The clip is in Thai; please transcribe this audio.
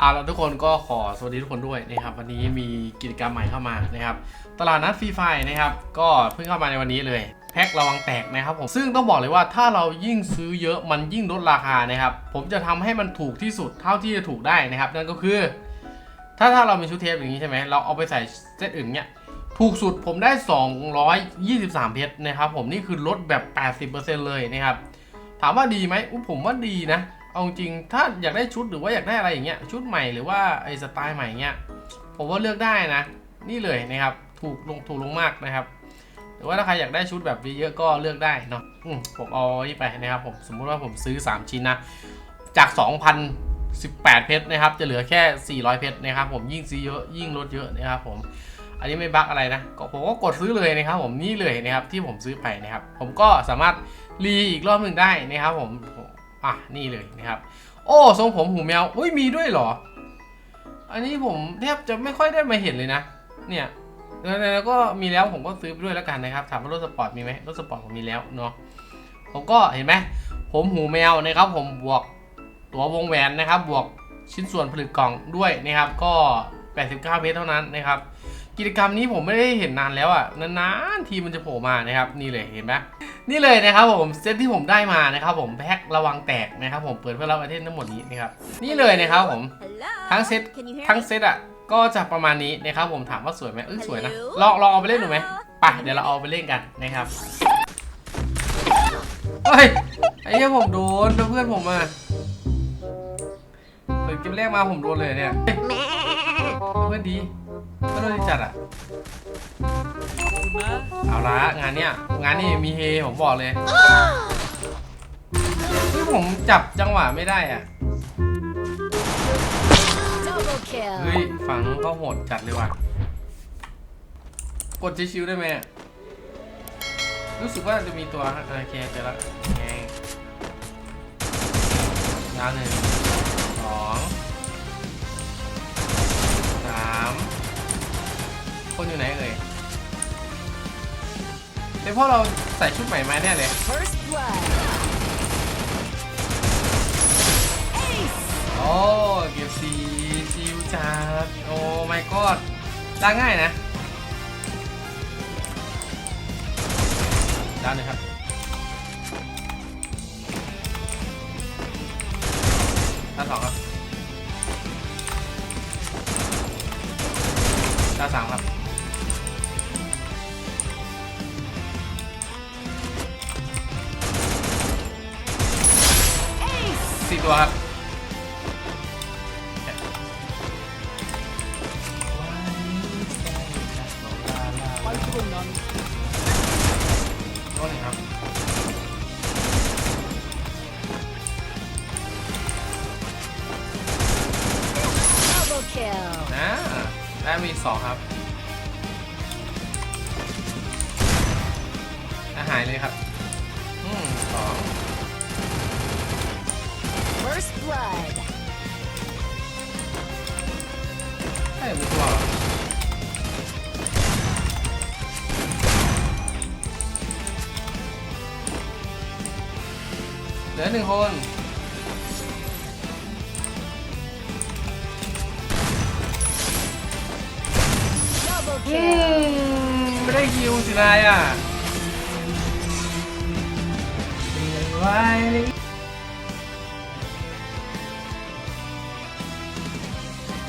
อ่าแล้วทุกคนก็ขอสวัสดีทุกคนด้วยนะครับวันนี้มีกิจกรรมใหม่เข้ามานะครับตลาดนัดฟรีไฟนะครับก็เพิ่งเข้ามาในวันนี้เลยแพ็คระวังแตกนะครับผมซึ่งต้องบอกเลยว่าถ้าเรายิ่งซื้อเยอะมันยิ่งลดราคานะครับผมจะทำให้มันถูกที่สุดเท่าที่จะถูกได้นะครับนั่นก็คือ ถ้าถ้าเรามีชุดเทปอย่างนี้ใช่ไหมเราเอาไปใส่เซตอื่นเนี่ยถูกสุดผมได้ 223 เพชรนะครับผมนี่คือลดแบบ 80%เลยนะครับถามว่าดีไหมอุ๊ยผมว่าดีนะ เอาจริงถ้าอยากได้ชุดหรือว่าอยากได้อะไรอย่างเงี้ยชุดใหม่หรือว่าไอ้สไตล์ใหม่เงี้ยผมว่าเลือกได้นะ นี่เลยนะครับถูกลงถูกลงมากนะครับหรือว่าถ้าใครอยากได้ชุดแบบเยอะๆก็เลือกได้เนาะผมเอานี่ไปนะครับผมสมมุติว่าผมซื้อ 3 ชิ้นนะจาก 2,018 เพชรนะครับ จะเหลือแค่ 400 เพชรนะครับ ผมยิ่งซื้อเยอะยิ่งลดเยอะนะครับผมอันนี้ไม่บั๊กอะไรนะก็ผมก็กดซื้อเลยนะครับ ผมนี่เลยนะครับที่ผมซื้อไปนะครับ ผมก็สามารถรีอีกรอบหนึ่งได้นะครับ ผม อะนี่เลยนะครับ โอ้ทรงผมหูแมวอุ้ยมีด้วยเหรอ อันนี้ผมแทบจะไม่ค่อยได้มาเห็นเลยนะ เนี่ยแล้วก็มีแล้วผมก็ซื้อไปด้วยแล้วกันนะครับ ถามว่ารถสปอร์ตมีไหมรถสปอร์ตผมมีแล้วเนาะผมก็เห็นไหมผมหูแมวนะครับ ผมบวกตัววงแหวนนะครับ บวกชิ้นส่วนผลิตกล่องด้วยนะครับ ก็ 89เพชรเท่านั้นนะครับ กิจกรรมนี้ผมไม่ได้เห็นนานแล้วอะนานๆทีมันจะโผล่มานะครับ นี่เลยเห็นไหม นี่เลยนะครับผมเซตที่ผมได้มานะครับผมแพ็คระวังแตกนะครับผมเปิดเพื่อรับไอเทมทั้งหมดนี้นะครับนี่เลยนะครับผมทั้งเซตทั้งเซตอะก็จะประมาณนี้นะครับผมถามว่าสวยไหมเออสวยนะลองลองเอาไปเล่นดูไหมไปเดี๋ยวเราเอาไปเล่นกันนะครับเฮ้ยไอ้เหี้ยผมโดนเพื่อนผมอะเปิดเกมแรกมาผมโดนเลยเนี่ยเฮ้ยเพื่อนดี เพื่อนดีจัดอะเอาละงานเนี้ยงานนี้มีเฮผมบอกเลยที่ผมจับจังหวะไม่ได้อะ Double kill. เฮ้ยฝั่งนู้นเขาโหดจัดเลยว่ะ กดชิวๆได้ไหมอะรู้สึกว่าจะมีตัวโอเคเจอละไงดาวหนึ่งสอง อยู่ไหนเอ่ยเป็นเพราะเราใส่ชุดใหม่มาแน่เลย First blood. Ace. โอ้เก็บสีชิวจัดโอ้ my god ล่างง่ายนะด้านหนึ่งครับ ด้านสองครับ ด้านสามครับ สี่ตัวครับโน่นครับ Double kill. นะได้มีสองครับอาหายเลยครับ blood. ใช่มีตัวเหรอเหลือหนึ่งคน Double อื kill. มไม่ได้คิวสินายอะ ไว้